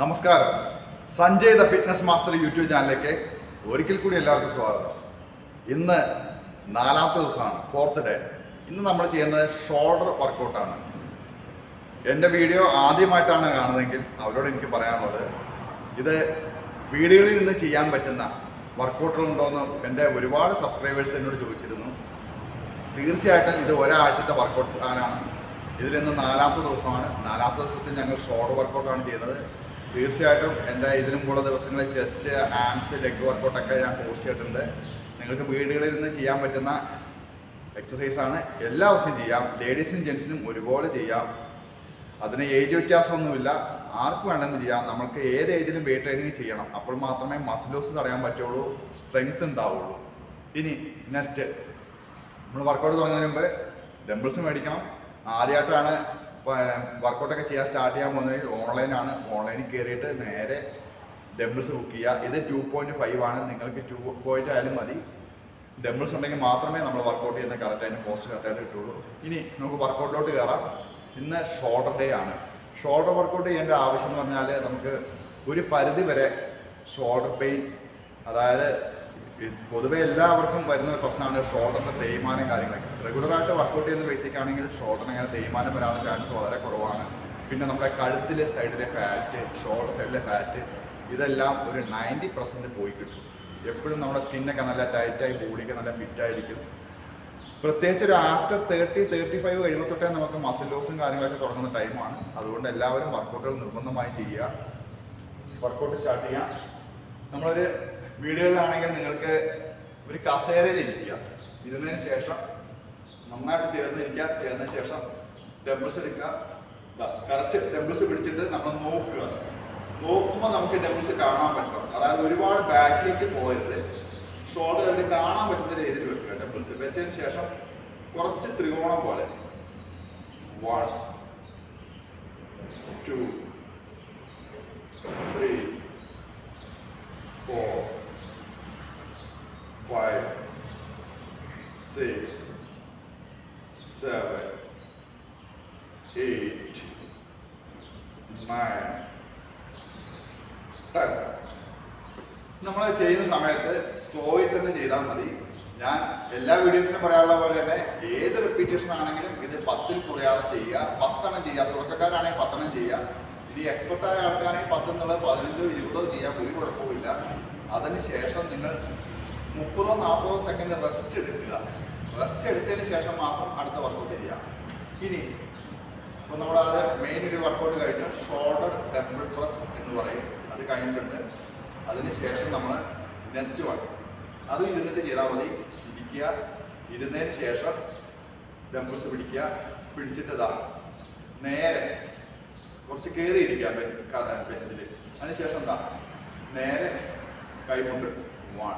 നമസ്കാരം. Sanjay the fitness master YouTube ചാനലിലേക്ക് ഒരിക്കൽ കൂടി എല്ലാവർക്കും സ്വാഗതം. ഇന്ന് നാലാമത്തെ ദിവസമാണ് ഫോർത്ത് ഡേ ഇന്ന് നമ്മൾ ചെയ്യുന്നത് ഷോൾഡർ വർക്കൗട്ടാണ് എന്റെ വീഡിയോ ആദ്യമായിട്ടാണ് കാണുന്നതെങ്കിൽ അവരോട് എനിക്ക് പറയാനുള്ളത് ഇത് വീടുകളിൽ നിന്ന് ചെയ്യാൻ പറ്റുന്ന വർക്കൗട്ടുകളുണ്ടോയെന്ന് എന്റെ ഒരുപാട് സബ്സ്ക്രൈബേഴ്സ് എന്നോട് ചോദിച്ചിരുന്നു. തീർച്ചയായിട്ടും ഇത് ഒരാഴ്ചത്തെ വർക്കൗട്ട് പ്ലാനാണ് ഇതിൽ ഇന്ന് നാലാമത്തെ ദിവസമാണ്. നാലാമത്തെ ദിവസത്തിൽ ഞങ്ങൾ ഷോർട്ട് വർക്കൗട്ടാണ് ചെയ്യുന്നത്. തീർച്ചയായിട്ടും എന്റെ ഇതിനും കൂടെ ദിവസങ്ങളിൽ ചെസ്റ്റ് ആംസ് ലെഗ് വർക്കൗട്ടൊക്കെ ഞാൻ പോസ്റ്റ് ചെയ്തിട്ടുണ്ട്. നിങ്ങൾക്ക് വീടുകളിൽ നിന്ന് ചെയ്യാൻ പറ്റുന്ന എക്സസൈസാണ് എല്ലാവർക്കും ചെയ്യാം. ലേഡീസിനും ജെൻസിനും ഒരുപോലെ ചെയ്യാം. അതിന് ഏജ് വ്യത്യാസമൊന്നുമില്ല. ആർക്ക് വേണമെങ്കിലും ചെയ്യാം. നമുക്ക് ഏത് ഏജിലും വെയിറ്റ് ട്രെയിനിങ് ചെയ്യണം. അപ്പോൾ മാത്രമേ മസിൽ ലോസ് തടയാൻ പറ്റുള്ളൂ സ്ട്രെങ്ത് ഉണ്ടാവുള്ളൂ. ഇനി നെക്സ്റ്റ് നമ്മൾ വർക്കൗട്ട് തുടങ്ങുന്നതിന് മുമ്പ് ഡംബിൾസ് മേടിക്കണം. ആദ്യമായിട്ടാണ് വർക്കൗട്ടൊക്കെ ചെയ്യാൻ സ്റ്റാർട്ട് ചെയ്യാൻ പോകുന്നത് ഓൺലൈനാണ് ഓൺലൈനിൽ കയറിയിട്ട് നേരെ ഡംബിൾസ് ബുക്ക് ചെയ്യുക. ഇത് ടു പോയിന്റ് ഫൈവ് ആണ്. നിങ്ങൾക്ക് ടു പോയിന്റ് ആയാലും മതി. ഡംബിൾസ് ഉണ്ടെങ്കിൽ മാത്രമേ നമ്മൾ വർക്കൗട്ട് ചെയ്യുന്ന കറക്റ്റായിട്ട് പോസ്റ്റ് കറക്റ്റായിട്ട് കിട്ടുള്ളൂ ഇനി നമുക്ക് വർക്കൗട്ടിലോട്ട് കയറാം ഇന്ന് ഷോൾഡർ ഡേ ആണ്. ഷോൾഡർ വർക്കൗട്ട് ചെയ്യേണ്ട ആവശ്യം എന്ന് പറഞ്ഞാൽ നമുക്ക് ഒരു പരിധി വരെ ഷോൾഡർ പെയിൻ അതായത് പൊതുവെ എല്ലാവർക്കും വരുന്ന പ്രശ്നമാണ് ഷോൾഡറിന്റെ തേയ്മാനം കാര്യങ്ങളൊക്കെ. റെഗുലറായിട്ട് വർക്കൗട്ട് ചെയ്യുന്ന വ്യക്തിക്കാണെങ്കിൽ ഷോൾഡറിന് അങ്ങനെ തേയ്മാനം വരാനുള്ള ചാൻസ് വളരെ കുറവാണ്. പിന്നെ നമ്മുടെ കഴുത്തിലെ സൈഡിലെ ഫാറ്റ് ഷോൾഡർ സൈഡിലെ ഫാറ്റ് ഇതെല്ലാം ഒരു നയന്റി പെർസെന്റ് പോയി കിട്ടും. എപ്പോഴും നമ്മുടെ സ്കിന്നൊക്കെ നല്ല ടൈറ്റായി ബോഡിയൊക്കെ നല്ല ഫിറ്റായിരിക്കും പ്രത്യേകിച്ച് ഒരു ആഫ്റ്റർ തേർട്ടി തേർട്ടി ഫൈവ് കഴിയുമ്പോൾ നമുക്ക് മസിൽ ലോസും കാര്യങ്ങളൊക്കെ തുടങ്ങുന്ന ടൈമാണ് അതുകൊണ്ട് എല്ലാവരും വർക്കൗട്ടുകൾ നിർബന്ധമായി ചെയ്യുക. വർക്കൗട്ട് സ്റ്റാർട്ട് ചെയ്യാം നമ്മളൊരു വീടുകളിലാണെങ്കിൽ നിങ്ങൾക്ക് ഒരു കസേരയിൽ ഇരിക്കുക. ഇരുന്നതിന് ശേഷം നന്നായിട്ട് ചേർന്നിരിക്കുക ചേർന്നതിന് ശേഷം ഡംബിൾസ് എടുക്കുക. കറക്റ്റ് ഡംബിൾസ് പിടിച്ചിട്ട് നമ്മൾ നോക്കുക. നോക്കുമ്പോൾ നമുക്ക് ഡംബിൾസ് കാണാൻ പറ്റണം അതായത് ഒരുപാട് ബാക്കിലേക്ക് പോകരുത്. ഷോൾഡർ അവർ കാണാൻ പറ്റുന്ന രീതിയിൽ വെക്കുക ഡംബിൾസ് വെച്ചതിന് ശേഷം കുറച്ച് ത്രികോണം പോലെ. One two three four, five, six, seven, eight, nine, ten. നമ്മൾ ചെയ്യുന്ന സമയത്ത് സ്ലോയിൽ തന്നെ ചെയ്താൽ മതി. ഞാൻ എല്ലാ വീഡിയോസിനും പറയാനുള്ള പോലെ തന്നെ ഏത് റിപ്പീറ്റേഷൻ ആണെങ്കിലും ഇത് പത്തിൽ കുറയാതെ ചെയ്യുക പത്തെണ്ണം ചെയ്യുക തുടക്കക്കാരാണെങ്കിൽ പത്തെണ്ണം ചെയ്യുക. ഇനി എക്സ്പെർട്ടായ ആൾക്കാണെങ്കിൽ പത്തെന്നുള്ളത് പതിനഞ്ചോ ഇരുപതോ ചെയ്യാൻ ഒരു കുഴപ്പമില്ല അതിന് ശേഷം നിങ്ങൾ മുപ്പതോ നാൽപ്പതോ സെക്കൻഡ് റെസ്റ്റ് എടുക്കുക. റെസ്റ്റ് എടുത്തതിന് ശേഷം മാത്രം അടുത്ത വർക്കൗട്ട് ചെയ്യുക. ഇനി ഇപ്പോൾ നമ്മൾ മെയിൻ ഒരു വർക്കൗട്ട് കഴിഞ്ഞു. ഷോൾഡർ ഡബിൾ പ്രസ് എന്ന് പറയും. അത് കഴിഞ്ഞിട്ടുണ്ട്. അതിന് ശേഷം നമ്മൾ നെക്സ്റ്റ് വൺ അത് ഇരുന്നിട്ട് ചെയ്താൽ മതി. ഇരിക്കുക. ഇരുന്നതിന് ശേഷം ഡംബിൾസ് പിടിക്കുക. പിടിച്ചിട്ട് ഇതാ നേരെ കുറച്ച് കയറി ഇരിക്കുക ബെഞ്ചിൽ അതിനുശേഷം എന്താ നേരെ കൈമുണ്ട് വൺ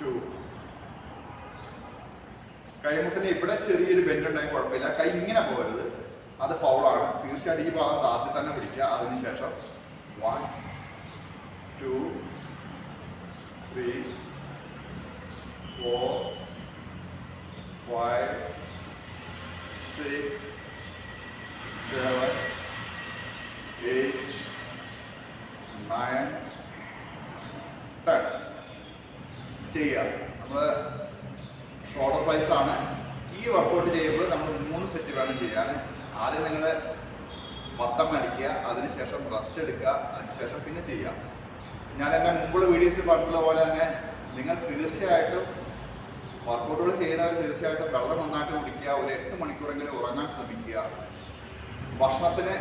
ടു കൈമുട്ടിന് ഇവിടെ ചെറിയൊരു ബെൻഡ് ഉണ്ടെങ്കിൽ കുഴപ്പമില്ല. കൈ ഇങ്ങനെ പോകരുത്. അത് ഫൗളാണ് തീർച്ചയായിട്ടും ഈ ഭാഗം താത്തി തന്നെ പിടിക്കുക. അതിനുശേഷം one two three four five six seven eight nine, ten. ചെയ്യുക നമ്മൾ ഷോർട്ടർ പ്രൈസ് ആണ്. ഈ വർക്കൗട്ട് ചെയ്യുമ്പോൾ നമ്മൾ മൂന്ന് സെറ്റ് വേണം ചെയ്യാൻ. ആദ്യം നിങ്ങൾ പത്തം അടിക്കുക അതിനുശേഷം റെസ്റ്റ് എടുക്കുക അതിനുശേഷം പിന്നെ ചെയ്യുക ഞാൻ എന്റെ മുമ്പുള്ള വീഡിയോസിൽ പറഞ്ഞിട്ടുള്ള പോലെ തന്നെ നിങ്ങൾ തീർച്ചയായിട്ടും വർക്കൗട്ടുകൾ ചെയ്യുന്നവർ തീർച്ചയായിട്ടും വെള്ളം നന്നായിട്ട് കുടിക്കുക ഒരു എട്ട് മണിക്കൂറെങ്കിലും ഉറങ്ങാൻ ശ്രമിക്കുക. ഭക്ഷണത്തിന്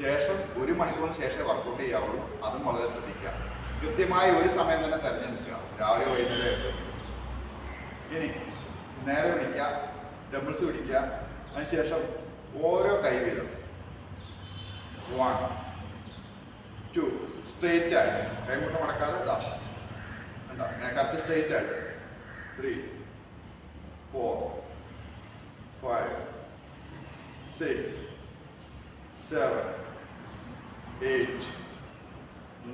ശേഷം ഒരു മണിക്കൂറിന് ശേഷമേ വർക്കൗട്ട് ചെയ്യാവുള്ളൂ. അതും വളരെ ശ്രദ്ധിക്കുക. കൃത്യമായി ഒരു സമയം തന്നെ തിരഞ്ഞെടുക്കുക. രാവിലെ വൈകുന്നേരം ഇനി നേരെ പിടിക്കുക ഡബിൾസ് പിടിക്കുക അതിനുശേഷം ഓരോ കൈ വീതം. വൺ ടു സ്ട്രെയിറ്റ് ആയിട്ട്. കൈമുട്ട മടക്കാതെ ഇതാ. എന്താ ഇങ്ങനെ കറക്റ്റ് സ്ട്രെയിറ്റ് ആയിട്ട്. Three four five six seven eight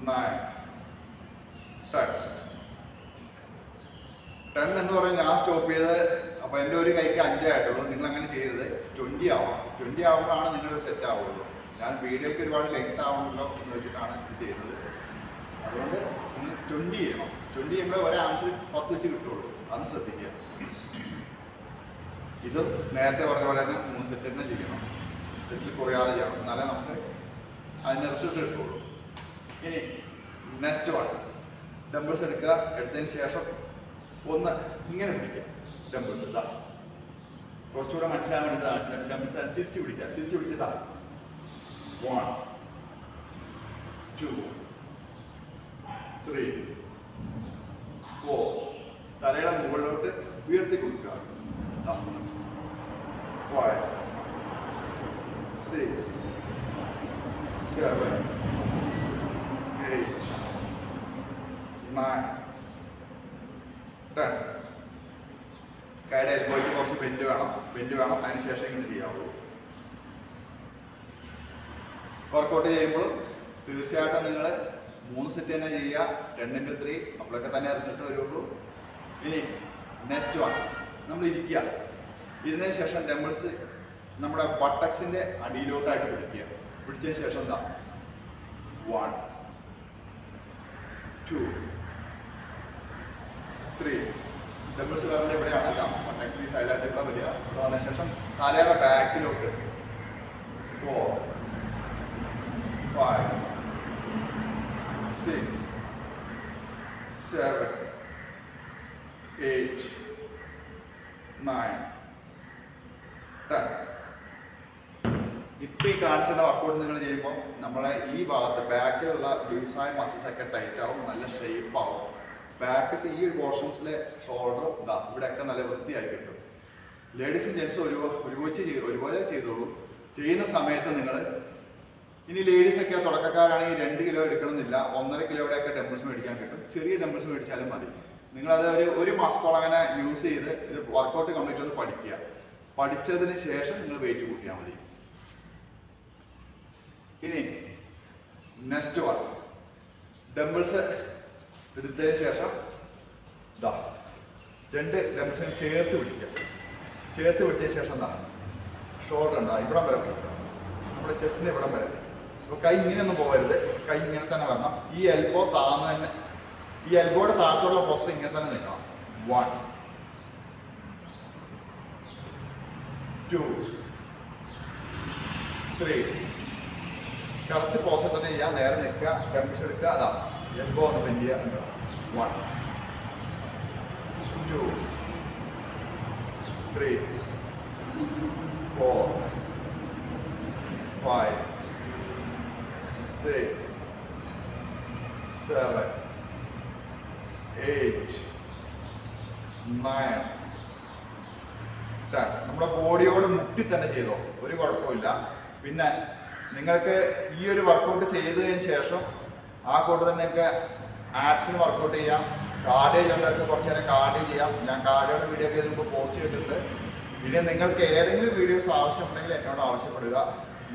nine, ten എന്ന് പറഞ്ഞാൽ ഞാൻ സ്റ്റോപ്പ് ചെയ്ത് അപ്പോൾ എന്റെ ഒരു കൈക്ക് അഞ്ചേ ആയിട്ടുള്ളൂ. നിങ്ങൾ അങ്ങനെ ചെയ്യരുത്. ട്വന്റി ആവണം. ട്വന്റി ആവുമ്പോഴാണ് നിങ്ങളൊരു സെറ്റ് ആവുള്ളൂ. ഞാൻ വീഡിയോക്ക് ഒരുപാട് ലെങ്ത് ആവുന്നുണ്ടോ എന്ന് വെച്ചിട്ടാണ് ഇത് ചെയ്തത് അതുകൊണ്ട് നിങ്ങൾ ട്വന്റി ചെയ്യണം. ട്വന്റി ചെയ്യുമ്പോൾ ഒരു ആൻസർ പത്ത് വെച്ച് കിട്ടുള്ളൂ. അത് ശ്രദ്ധിക്കുക. ഇതും നേരത്തെ പറഞ്ഞ പോലെ തന്നെ മൂന്ന് സെറ്റ് തന്നെ ചെയ്യണം. സെറ്റിൽ കുറയാതെ ചെയ്യണം. എന്നാലേ നമുക്ക് അതിന് റിസൾട്ട് കിട്ടുള്ളൂ. ഇനി നെക്സ്റ്റ് വൺ ഡംബിൾസ് എടുക്കുക. എടുത്തതിന് ശേഷം ഒന്ന് ഇങ്ങനെ പിടിക്കുക. ഡംബിൾസ് ഇതാ. കുറച്ചുകൂടെ മനസ്സിലാൻ വേണ്ടി ഡംബിൾസ് തിരിച്ചു പിടിക്കുക. തിരിച്ചു പിടിച്ചിതാ വൺ ടു ത്രീ ഫോർ തലയുടെ മുകളിലോട്ട് ഉയർത്തി കൊടുക്കുക. Five six seven eight nine കേട്ടോ കൈയുടെ എൽബോയ്ക്ക് കുറച്ച് ബെൻഡ് വേണം. ബെൻഡ് വേണം. അതിനുശേഷം ഇങ്ങനെ ചെയ്യാവുള്ളൂ വർക്കൗട്ട് ചെയ്യുമ്പോൾ തീർച്ചയായിട്ടും നിങ്ങൾ മൂന്ന് സെറ്റ് തന്നെ ചെയ്യുക. ടെൻ ഇന്റു ത്രീ അപ്പോഴൊക്കെ തന്നെ റിസൾട്ട് വരുള്ളൂ. ഇനി നെക്സ്റ്റ് വൺ നമ്മൾ ഇരിക്കുക. ഇരുന്നതിന് ശേഷം ഡംബിൾസ് നമ്മുടെ ബട്ടക്സിന്റെ അടിയിലോട്ടായിട്ട് പിടിക്കുക. പിടിച്ചതിന് ശേഷം എന്താ? One two three dumbbells current ഇവിടെയാണ് ബട്ടക്സിന് സൈഡായിട്ട് ഇവിടെ വരിക. ഇവിടെ വന്ന ശേഷം തലയുടെ ബാക്കിലോട്ട് four five six seven eight nine ten ഇപ്പം ഈ കാണിച്ചുന്ന വർക്കൗട്ട് നിങ്ങൾ ചെയ്യുമ്പോൾ നമ്മളെ ഈ ഭാഗത്ത് ബാക്കിലുള്ള ഗ്ലൂസായ മസിൽസൊക്കെ ടൈറ്റ് ആവും നല്ല ഷേപ്പ് ആവും. ബാക്കിലത്തെ ഈ ഒരു പോർഷൻസിലെ ഷോൾഡർ ഇതാ ഇവിടെയൊക്കെ നല്ല വൃത്തിയായി കിട്ടും. ലേഡീസും ജെൻസും ഒരു ഒരുമിച്ച് ഒരുപോലെ ചെയ്തോളൂ. ചെയ്യുന്ന സമയത്ത് നിങ്ങൾ ഇനി ലേഡീസൊക്കെ തുടക്കക്കാരാണെങ്കിൽ രണ്ട് കിലോ എടുക്കണമെന്നില്ല. ഒന്നര കിലോയുടെ ഒക്കെ ടെമ്പിൾസ് മേടിക്കാൻ കിട്ടും. ചെറിയ ടെമ്പിൾസ് മേടിച്ചാലും മതി. നിങ്ങളത് ഒരു ഒരു മാസത്തോളം അങ്ങനെ യൂസ് ചെയ്ത് ഇത് വർക്കൗട്ട് കംപ്ലീറ്റ് ഒന്ന് പഠിക്കുക. പഠിച്ചതിന് ശേഷം നിങ്ങൾ വെയിറ്റ് കൂട്ടിയാൽ മതി. ഇനി നെക്സ്റ്റ് വൺ ഡംബിൾസ് എടുത്തതിന് ശേഷം ഇതാ രണ്ട് ഡംബിൾസിനെ ചേർത്ത് പിടിക്കുക. ചേർത്ത് പിടിച്ച ശേഷം എന്താ ഷോൾഡർ ഉണ്ടാ. ഇവിടം വരെ പിടിക്കുക. നമ്മുടെ ചെസ്റ്റിന് ഇവിടം വരെ. അപ്പോൾ കൈ ഇങ്ങനെ ഇങ്ങനെയൊന്നും പോകരുത്. കൈ ഇങ്ങനെ തന്നെ വരണം. ഈ എൽബോ താന്ന് തന്നെ. ഈ എൽബോയുടെ താഴത്തുള്ള പോസ്റ്റർ ഇങ്ങനെ തന്നെ നിൽക്കണം. One two three correct posture തന്നെ ചെയ്യാം. നേരെ നിൽക്കുക. ഡംബിൾസ് എടുക്കുക. അതാ. എൽബോ ഒന്ന് ബെൻഡ് ചെയ്യുക one two three four, five, six, seven, eight, nine, ten. നമ്മുടെ ബോഡിയോട് മുട്ടി തന്നെ ചെയ്തോ ഒരു കുഴപ്പമില്ല പിന്നെ നിങ്ങൾക്ക് ഈ ഒരു വർക്കൗട്ട് ചെയ്തതിന് ശേഷം ആ കൂട്ട് തന്നെ നിങ്ങൾക്ക് ആപ്സിന് വർക്കൗട്ട് ചെയ്യാം. കാർഡിയോ ചെയ്യേണ്ടവർക്ക് കുറച്ച് നേരം കാർഡിയോ ചെയ്യാം. ഞാൻ കാർഡുകളുടെ വീഡിയോ ഒക്കെ ഇതിനുമ്പോൾ പോസ്റ്റ് ചെയ്തിട്ടുണ്ട്. പിന്നെ നിങ്ങൾക്ക് ഏതെങ്കിലും വീഡിയോസ് ആവശ്യമുണ്ടെങ്കിൽ എന്നോട് ആവശ്യപ്പെടുക.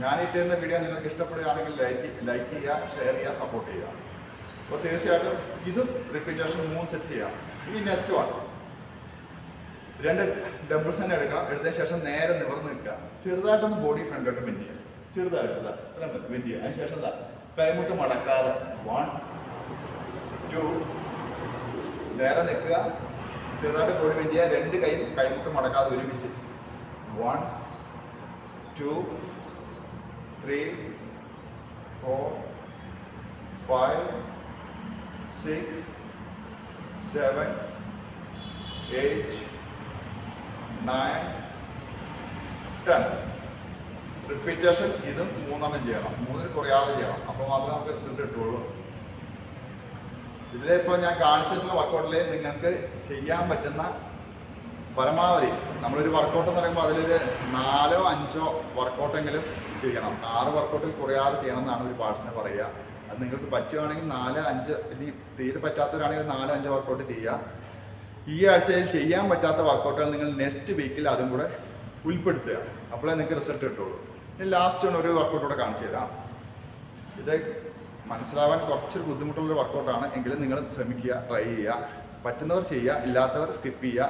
ഞാൻ ഇട്ടിരുന്ന വീഡിയോ നിങ്ങൾക്ക് ഇഷ്ടപ്പെടുകയാണെങ്കിൽ ലൈക്ക് ലൈക്ക് ചെയ്യുക ഷെയർ ചെയ്യുക സപ്പോർട്ട് ചെയ്യുക. അപ്പോൾ തീർച്ചയായിട്ടും ഇതും റിപ്പീറ്റേഷൻ മൂന്ന് സെറ്റ് ചെയ്യാം. ഇനി നെക്സ്റ്റ് വൺ രണ്ട് ഡബിൾസ് തന്നെ എടുക്കണം. എടുത്ത ശേഷം നേരെ നിവർന്ന് നിൽക്കുക. ചെറുതായിട്ടൊന്ന് ബോഡി ഫ്രണ്ടോട്ട് ബെൻഡ് ചെയ്യുക. ചെറുതായിട്ട് ഇതാ ഇത്ര ബെൻഡ് ചെയ്യുക. അതിന് ശേഷം എന്താ? കൈമുട്ട് മടക്കാതെ. വൺ ടു നേരെ നിൽക്കുക. ചെറുതായിട്ട് കോഴി വേണ്ടിയ രണ്ട് കൈ കൈമുട്ട് മടക്കാതെ ഒരുമിച്ച്. One two three four five six seven eight nine ten repetition ഇതും മൂന്നെണ്ണം ചെയ്യണം. മൂന്നിൽ കുറയാതെ ചെയ്യണം. അപ്പോൾ മാത്രമേ നമുക്ക് റിസൾട്ട് കിട്ടുള്ളൂ ഇതിലിപ്പോൾ ഞാൻ കാണിച്ചിട്ടുള്ള വർക്കൗട്ടിൽ നിങ്ങൾക്ക് ചെയ്യാൻ പറ്റുന്ന പരമാവധി നമ്മളൊരു വർക്കൗട്ട് എന്ന് പറയുമ്പോൾ അതിലൊരു നാലോ അഞ്ചോ വർക്കൗട്ടെങ്കിലും ചെയ്യണം. ആറ് വർക്കൗട്ടിൽ കുറയാതെ ചെയ്യണം എന്നാണ് ഒരു പാർട്സിനെ പറയുക. അത് നിങ്ങൾക്ക് പറ്റുവാണെങ്കിൽ നാല് അഞ്ച് ഇനി തീരെ പറ്റാത്തവരാണെങ്കിൽ നാലോ അഞ്ച് വർക്കൗട്ട് ചെയ്യുക. ഈ ആഴ്ചയിൽ ചെയ്യാൻ പറ്റാത്ത വർക്കൗട്ടുകൾ നിങ്ങൾ നെക്സ്റ്റ് വീക്കിൽ അതും കൂടെ ഉൾപ്പെടുത്തുക. അപ്പോഴേ നിങ്ങൾക്ക് റിസൾട്ട് കിട്ടുള്ളൂ. ഇനി ലാസ്റ്റ് ഒരു വർക്കൗട്ട് കൂടെ കാണിച്ചു തരാം. ഇത് മനസ്സിലാവാൻ കുറച്ചൊരു ബുദ്ധിമുട്ടുള്ളൊരു വർക്കൗട്ടാണ് എങ്കിലും നിങ്ങൾ ശ്രമിക്കുക ട്രൈ ചെയ്യുക. പറ്റുന്നവർ ചെയ്യുക ഇല്ലാത്തവർ സ്കിപ്പ് ചെയ്യുക.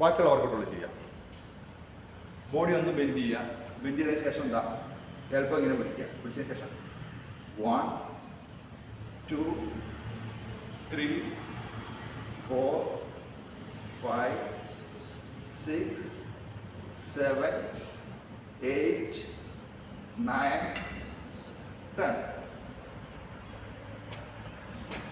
ബാക്കിയുള്ള വർക്കൗട്ടുകൾ ചെയ്യുക. ബോഡി ഒന്ന് ബെൻഡ് ചെയ്യുക. ബെൻഡ് ചെയ്തതിന് ശേഷം എന്താ? എളുപ്പം ഇങ്ങനെ പിടിക്കുക. പിടിച്ചതിന് ശേഷം one two three four five six seven eight nine ten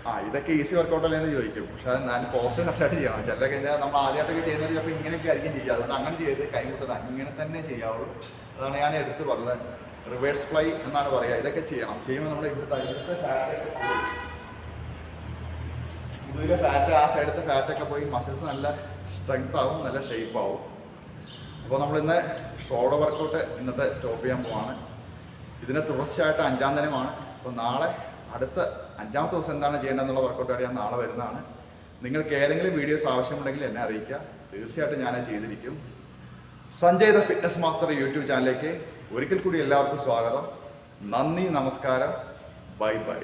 ആ ഇതൊക്കെ ഈസി വർക്കൗട്ട് അല്ലേ എന്ന് ചോദിക്കും. പക്ഷെ അത് ഞാൻ പോസ്റ്റ് കറക്റ്റായിട്ട് ചെയ്യണം. ചില കഴിഞ്ഞാൽ നമ്മൾ ആദ്യമായിട്ടൊക്കെ ചെയ്യുന്നത് ചിലപ്പോൾ ഇങ്ങനെയൊക്കെ ആയിരിക്കും ചെയ്യുക. അതുകൊണ്ട് അങ്ങനെ ചെയ്ത് കൈമുട്ടത് ഇങ്ങനെ തന്നെ ചെയ്യാവുള്ളൂ. അതാണ് ഞാൻ എടുത്ത് പറഞ്ഞത്. റിവേഴ്സ് ഫ്ലൈ എന്നാണ് പറയുക. ഇതൊക്കെ ചെയ്യണം. ചെയ്യുമ്പോൾ നമ്മുടെ ഇവിടുത്തെ ഇവിടുത്തെ ഫാറ്റൊക്കെ മുതുകിലെ ഫാറ്റ് ആ സൈഡത്തെ ഫാറ്റൊക്കെ പോയി. മസിൽസ് നല്ല സ്ട്രെങ്ത് ആവും നല്ല ഷേപ്പ് ആവും. അപ്പോൾ നമ്മൾ ഇന്ന് ഷോൾഡർ വർക്കൗട്ട് ഇന്നത്തെ സ്റ്റോപ്പ് ചെയ്യാൻ പോവാണ്. ഇതിന് തുടർച്ചയായിട്ട് അഞ്ചാം ദിനമാണ്. അപ്പോൾ നാളെ അടുത്ത അഞ്ചാമത്തെ ദിവസം എന്താണ് ചെയ്യേണ്ടതെന്നുള്ള വർക്കൗട്ട് ഞാൻ നാളെ വരുന്നതാണ്. നിങ്ങൾക്ക് ഏതെങ്കിലും വീഡിയോസ് ആവശ്യമുണ്ടെങ്കിൽ എന്നെ അറിയിക്കുക. തീർച്ചയായിട്ടും ഞാൻ ചെയ്തിരിക്കും. Sanjay the fitness master YouTube ചാനലിലേക്ക് ഒരിക്കൽ കൂടി എല്ലാവർക്കും സ്വാഗതം. നന്ദി നമസ്കാരം. Bye bye.